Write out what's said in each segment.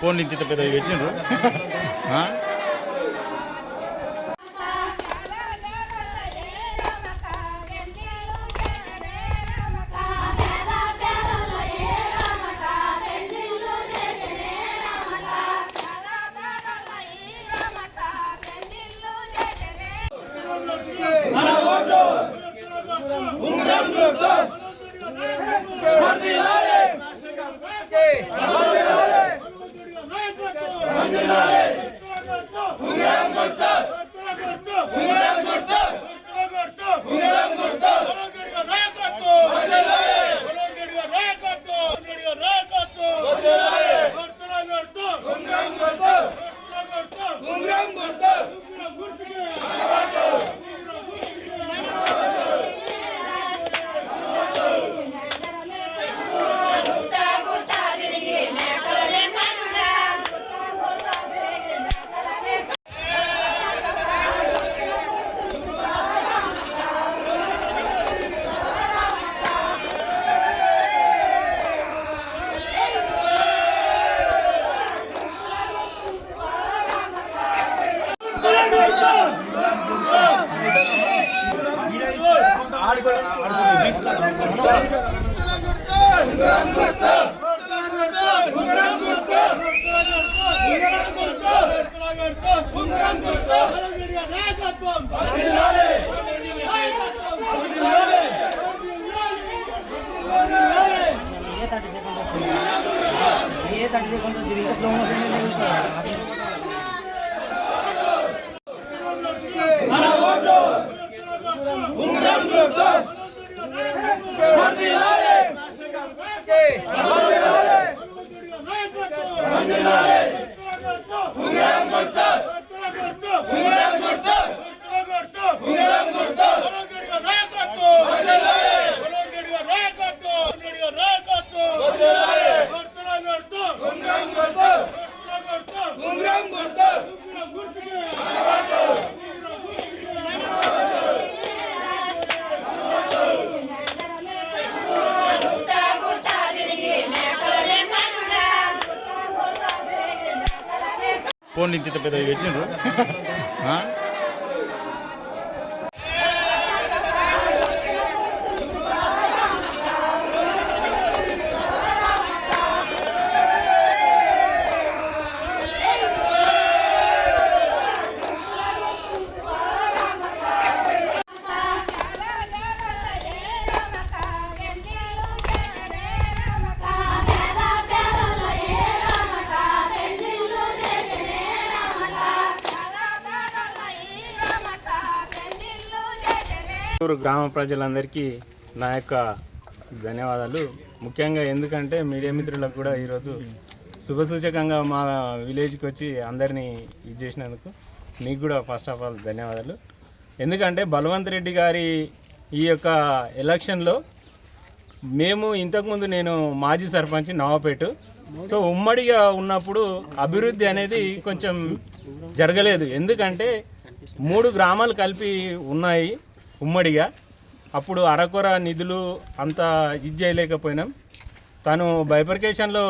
Phone ఇంత పెద్ద పెట్టిండ్రు? ఏ థర్టీ సెకండ్స్ వచ్చింది? వచ్చింది? ఇంకా స్లో మోషన్ ఫోన్ ఇంత పెద్ద పెట్టిండ్రు? చిత్తూరు గ్రామ ప్రజలందరికీ నా యొక్క ధన్యవాదాలు. ముఖ్యంగా ఎందుకంటే మీడియా మిత్రులకు కూడా ఈరోజు శుభసూచకంగా మా విలేజ్కి వచ్చి అందరినీ ఇది చేసినందుకు మీకు కూడా ఫస్ట్ ఆఫ్ ఆల్ ధన్యవాదాలు. ఎందుకంటే బలవంత్ రెడ్డి గారి ఈ యొక్క ఎలక్షన్లో మేము ఇంతకుముందు నేను మాజీ సర్పంచ్ నవాపేట. సో ఉమ్మడిగా ఉన్నప్పుడు అభివృద్ధి అనేది కొంచెం జరగలేదు. ఎందుకంటే మూడు గ్రామాలు కలిపి ఉన్నాయి. ఉమ్మడిగా. అప్పుడు అరకొర నిధులు అంత ఇది చేయలేకపోయినాం. తను బైపర్కేషన్లో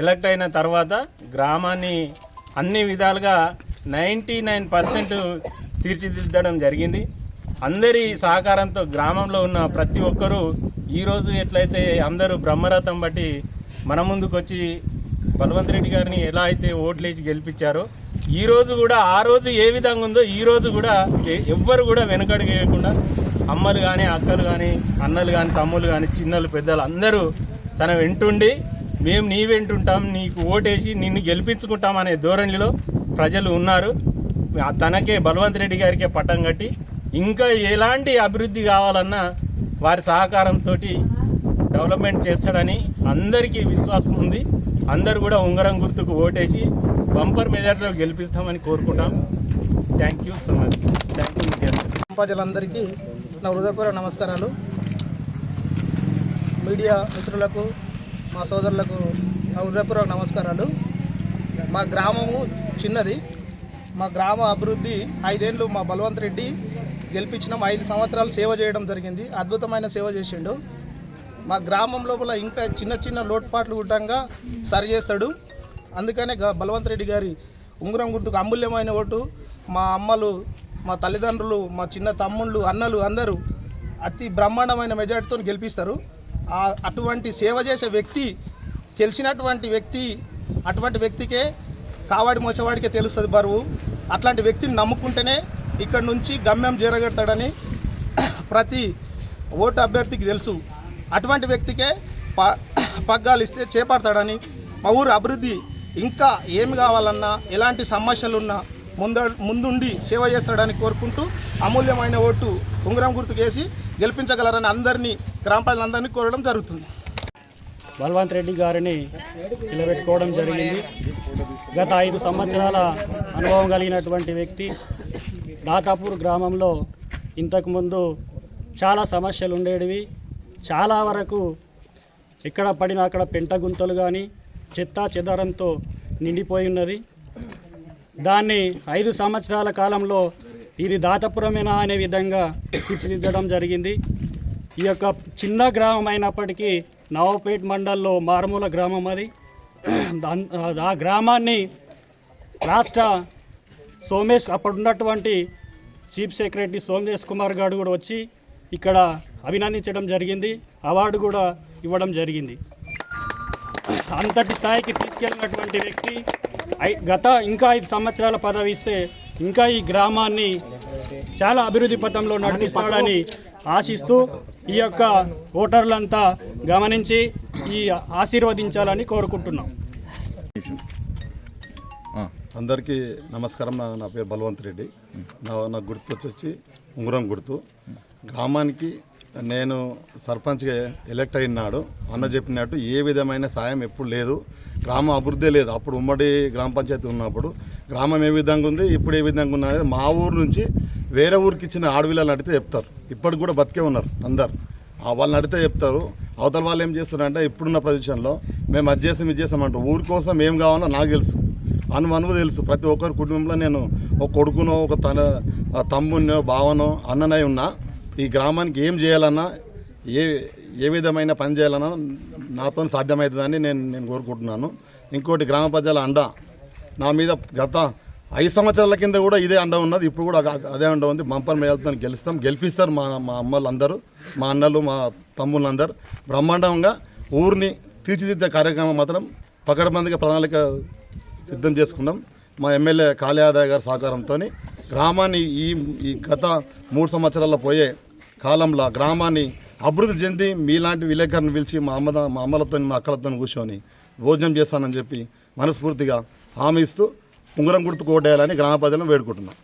ఎలక్ట్ అయిన తర్వాత గ్రామాన్ని అన్ని విధాలుగా నైంటీ నైన్ పర్సెంట్ తీర్చిదిద్దడం జరిగింది. అందరి సహకారంతో గ్రామంలో ఉన్న ప్రతి ఒక్కరూ ఈరోజు ఎట్లయితే అందరూ బ్రహ్మరథం బట్టి మన ముందుకు వచ్చి బలవంత్ రెడ్డి గారిని ఎలా అయితే ఓట్లేసి గెలిపించారో ఈ రోజు కూడా ఆ రోజు ఏ విధంగా ఉందో ఈ రోజు కూడా ఎవ్వరు కూడా వెనకడుగు వేయకుండా అమ్మలు కానీ అక్కలు కానీ అన్నలు కానీ తమ్ములు కానీ చిన్నలు పెద్దలు అందరూ తన వెంటుండి మేము నీ వెంటుంటాం నీకు ఓటేసి నిన్ను గెలిపించుకుంటాం అనే ధోరణిలో ప్రజలు ఉన్నారు. తనకే బలవంత్ రెడ్డి గారికే పట్టం కట్టి ఇంకా ఎలాంటి అభివృద్ధి కావాలన్నా వారి సహకారంతో డెవలప్మెంట్ చేస్తాడని అందరికీ విశ్వాసం ఉంది. అందరూ కూడా ఉంగరం గుర్తుకు ఓటేసి బంపర్ మెజార్టీలో గెలిపిస్తామని కోరుకుంటాం. Thank you so much thank you ప్రజలందరికీ నా హృదయపూర్వక నమస్కారాలు. మీడియా మిత్రులకు మా సోదరులకు నా హృదయపూర్వక నమస్కారాలు. మా గ్రామము చిన్నది. మా గ్రామ అభివృద్ధి ఐదేళ్ళు మా బలవంత్ రెడ్డి గెలిపించినాం. ఐదు సంవత్సరాలు సేవ చేయడం జరిగింది. అద్భుతమైన సేవ చేసిండు. మా గ్రామం లోపల ఇంకా చిన్న చిన్న లోటుపాట్లు గుట్టంగా సరి చేస్తాడు. అందుకనే బలవంత్ రెడ్డి గారి ఉంగరం గుర్తుకు అమూల్యమైన ఓటు. మా అమ్మలు మా తల్లిదండ్రులు మా చిన్న తమ్ముళ్ళు అన్నలు అందరూ అతి బ్రహ్మాండమైన మెజార్టీతో గెలిపిస్తారు. అటువంటి సేవ చేసే వ్యక్తి తెలిసినటువంటి వ్యక్తి అటువంటి వ్యక్తికే కావాడి మోసవాడికే తెలుస్తుంది బరువు. అట్లాంటి వ్యక్తిని నమ్ముకుంటేనే ఇక్కడ నుంచి గమ్యం చేరగడతాడని ప్రతి ఓటు అభ్యర్థికి తెలుసు. అటువంటి వ్యక్తికే ప పగ్గాలు ఇస్తే చేపడతాడని మా ఊరు అభివృద్ధి ఇంకా ఏమి కావాలన్నా ఎలాంటి సమస్యలున్నా ముంద ముందుండి సేవ చేస్తాడని కోరుకుంటూ అమూల్యమైన ఓటు ఉంగరం గుర్తుకేసి గెలిపించగలరని అందరినీ గ్రామ ప్రజలందరినీ కోరడం జరుగుతుంది. బల్వంత్ రెడ్డి గారిని నిలబెట్టుకోవడం జరిగింది. గత ఐదు సంవత్సరాల అనుభవం కలిగినటువంటి వ్యక్తి. దాతాపూర్ గ్రామంలో ఇంతకుముందు చాలా సమస్యలు ఉండేవి చాలా వరకు ఎక్కడ పడినా అక్కడ పెంట గుంతలు కానీ చెత్తా చెదారంతో నిండిపోయి ఉన్నది. దాన్ని ఐదు సంవత్సరాల కాలంలో ఇది దాతపురమేనా అనే విధంగా తీర్చిదిద్దడం జరిగింది. ఈ యొక్క చిన్న గ్రామం అయినప్పటికీ నవపేట్ మండల్లో మారుమూల గ్రామం అది. ఆ గ్రామాన్ని రాష్ట్ర సోమేష్ అప్పుడున్నటువంటి చీఫ్ సెక్రటరీ సోమేష్ కుమార్ గారు కూడా వచ్చి ఇక్కడ అభినందించడం జరిగింది. అవార్డు కూడా ఇవ్వడం జరిగింది. అంతటి స్థాయికి తీసుకెళ్ళినటువంటి వ్యక్తి ఐ- గత ఇంకా ఐదు సంవత్సరాల పదవి ఇస్తే ఇంకా ఈ గ్రామాన్ని చాలా అభివృద్ధి పథంలో నడిపిస్తాడని ఆశిస్తూ ఈ యొక్క ఓటర్లంతా గమనించి ఈ ఆశీర్వదించాలని కోరుకుంటున్నాం. అందరికీ నమస్కారం. నా నా పేరు బలవంత్ రెడ్డి. నా నా గుర్తు వచ్చి ఉంగరం గుర్తు. గ్రామానికి నేను సర్పంచ్గా ఎలక్ట్ అయినాడు. అన్న చెప్పినట్టు ఏ విధమైన సాయం ఎప్పుడు లేదు. గ్రామం అభివృద్ధి లేదు. అప్పుడు ఉమ్మడి గ్రామ పంచాయతీ ఉన్నప్పుడు గ్రామం ఏ విధంగా ఉంది ఇప్పుడు ఏ విధంగా ఉన్నది మా ఊరు నుంచి వేరే ఊరికి ఇచ్చిన ఆడవిళ్ళని అడిగితే చెప్తారు. ఇప్పటికి కూడా బతికే ఉన్నారు అందరు. ఆ వాళ్ళని అడిగితే చెప్తారు. అవతల వాళ్ళు ఏం చేస్తున్నారంటే ఇప్పుడున్న పొజిషన్లో మేము అది చేసాం ఇది చేసామంటే ఊరి కోసం ఏం కావాలో నాకు తెలుసు. అను అనువు తెలుసు. ప్రతి ఒక్కరి కుటుంబంలో నేను ఒక కొడుకునో ఒక తన తమ్మునో బావనో అన్ననై ఉన్నా ఈ గ్రామానికి ఏం చేయాలన్నా ఏ ఏ విధమైన పని చేయాలన్నా నాతో సాధ్యమవుతుందని నేను నేను కోరుకుంటున్నాను. ఇంకోటి గ్రామ ప్రజల అండ. నా మీద గత ఐదు సంవత్సరాల కింద కూడా ఇదే అండ ఉన్నది. ఇప్పుడు కూడా అదే అండ ఉంది. బంపర్ మేళతో గెలుస్తాం. గెలిపిస్తారు మా మా అమ్మలందరూ మా అన్నలు మా తమ్ముళ్ళందరూ. బ్రహ్మాండంగా ఊరిని తీర్చిదిద్దే కార్యక్రమం మాత్రం పకడబందిగా ప్రణాళిక సిద్ధం చేసుకున్నాం. మా ఎమ్మెల్యే కాళయాదయ్య గారి సహకారంతో గ్రామాన్ని ఈ ఈ గత మూడు సంవత్సరాల పోయే కాలంలో గ్రామాన్ని అభివృద్ధి చెంది మీలాంటి విలేకరుని పిలిచి మా అమ్మ మా అమ్మలతో మా అక్కలతో కూర్చొని భోజనం చేస్తానని చెప్పి మనస్ఫూర్తిగా హామీ ఇస్తూ ఉంగరం గుర్తు కోటేయాలని గ్రామ ప్రజలను వేడుకుంటున్నాం.